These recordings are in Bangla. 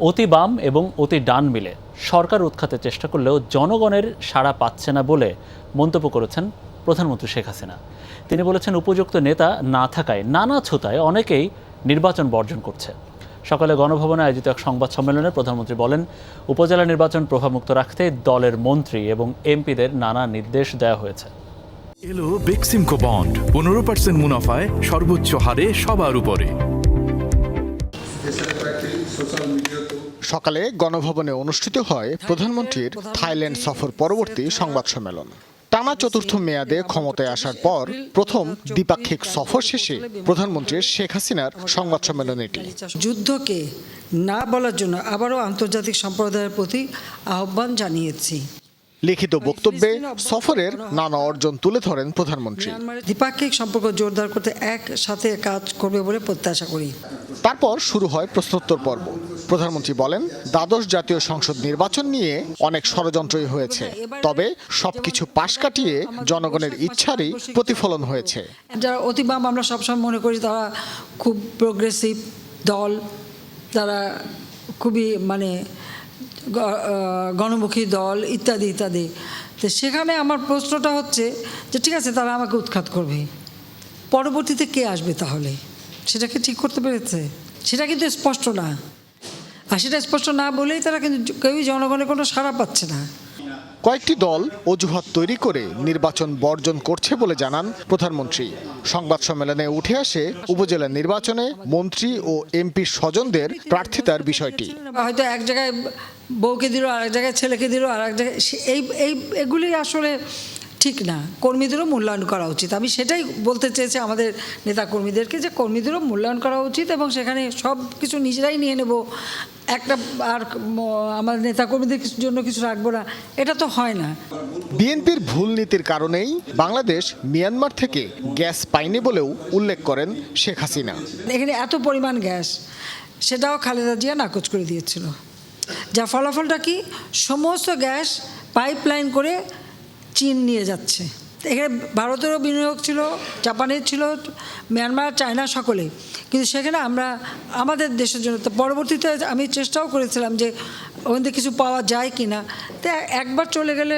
অতি বাম এবং অতি ডান মিলে সরকার উৎখাতের চেষ্টা করলেও জনগণের সাড়া পাচ্ছে না বলে মন্তব্য করেছেন প্রধানমন্ত্রী শেখ হাসিনা। তিনি বলেছেন, উপযুক্ত নেতা না থাকায়, নানা ছুতায় অনেকেই নির্বাচন বর্জন করছে। সকালে গণভবনে আয়োজিত এক সংবাদ সম্মেলনে প্রধানমন্ত্রী বলেন, উপজেলা নির্বাচন প্রভাবমুক্ত রাখতে দলের মন্ত্রী এবং এমপিদের নানা নির্দেশ দেওয়া হয়েছে। এলো বেক্সিমকো বন্ড, পনেরো পার্সেন্ট মুনাফায় সর্বোচ্চ হারে সবার উপরে। সকালে গণভবনে অনুষ্ঠিত হয় প্রধানমন্ত্রীর থাইল্যান্ড সফর পরবর্তী সংবাদ সম্মেলন। টানা চতুর্থ মেয়াদে ক্ষমতায় আসার পর প্রথম দ্বিপাক্ষিক সফর শেষে প্রধানমন্ত্রীর শেখ হাসিনার সংবাদ সম্মেলন এটি। যুদ্ধকে না বলার জন্য আবারও আন্তর্জাতিক সম্প্রদায়ের প্রতি আহ্বান জানিয়েছি। লিখিত বক্তব্যে সফরের নানা অর্জন তুলে ধরেন প্রধানমন্ত্রী। দ্বিপাক্ষিক সম্পর্ক জোরদার করতে একসাথে কাজ করবে বলে প্রত্যাশা করি। তারপর শুরু হয় প্রশ্নোত্তর পর্ব। প্রধানমন্ত্রী বলেন দ্বাদশ জাতীয় সংসদ নির্বাচন নিয়ে অনেক ষড়যন্ত্রই হয়েছে। তবে সবকিছু পাশ কাটিয়ে জনগণের ইচ্ছারই প্রতিফলন হয়েছে। যারা অতিবাম আমরা সবসময় মনে করি তারা খুব প্রোগ্রেসিভ দল তারা খুবই মানে গণমুখী দল ইত্যাদি ইত্যাদি। তো সেখানে আমার প্রশ্নটা হচ্ছে যে, ঠিক আছে তারা আমাকে উৎখাত করবে। পরবর্তীতে কে আসবে তাহলে? সেটাকে ঠিক করতে পেরেছে? সেটা কিন্তু স্পষ্ট না। আর সেটা স্পষ্ট না বলেই তারা কিন্তু কেউই জনগণের কোনো সাড়া পাচ্ছে না। কয়েকটি দল অজুহাত তৈরি করে নির্বাচন বর্জন করছে বলে জানান প্রধানমন্ত্রী। সংবাদ সম্মেলনে উঠে আসে উপজেলা নির্বাচনে মন্ত্রী ও এমপি স্বজনদের প্রার্থিতার বিষয়টি। হয়তো এক জায়গায় বউকে দিল আর এক জায়গায় ছেলেকে দিল আর এক জায়গায় এই এগুলি আসলে ঠিক না কর্মীদেরও মূল্যায়ন করা উচিত। আমি সেটাই বলতে চেয়েছি আমাদের নেতা কর্মীদেরকে যে কর্মীদেরও মূল্যায়ন করা উচিত এবং সেখানে সব কিছু নিজেরাই নিয়ে নেব। একটা আর আমার নেতা কর্মীদের জন্য কিছু রাখব না এটা তো হয় না। বিএনপির ভুল নীতির কারণেই বাংলাদেশ মিয়ানমার থেকে গ্যাস পায়নি বলেও উল্লেখ করেন শেখ হাসিনা। এখানে এত পরিমাণ গ্যাস সেটাও খালেদা জিয়া নাকচ করে দিয়েছিল। যার ফলাফলটা কি? সমস্ত গ্যাস পাইপলাইন করে চীন নিয়ে যাচ্ছে। এখানে ভারতেরও বিনিয়োগ ছিল, জাপানের ছিল, মিয়ানমার, চায়না সকলে কিন্তু সেখানে আমরা, আমাদের দেশের জন্য, তো পরবর্তীতে আমি চেষ্টাও করেছিলাম যে ওখান থেকে কিছু পাওয়া যায় কি না তো একবার চলে গেলে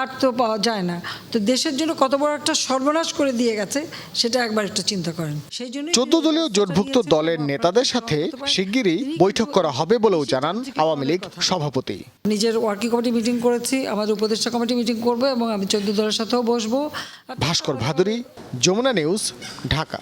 আর তো পাওয়া যায় না। তো দেশের জন্য কত বড় একটা সর্বনাশ করে দিয়ে গেছে সেটা একবার একটু চিন্তা করেন। সেই জন্য চোদ্দ দলীয় জোটভুক্ত দলের নেতাদের সাথে শিগগিরই বৈঠক করা হবে বলেও জানান আওয়ামী লীগ সভাপতি। নিজের ওয়ার্কিং কমিটি মিটিং করেছি আমাদের উপদেষ্টা কমিটি মিটিং করব এবং আমি চোদ্দ দলের সাথেও বসবো। ভাস্কর ভাদুরী যমুনা নিউজ ঢাকা।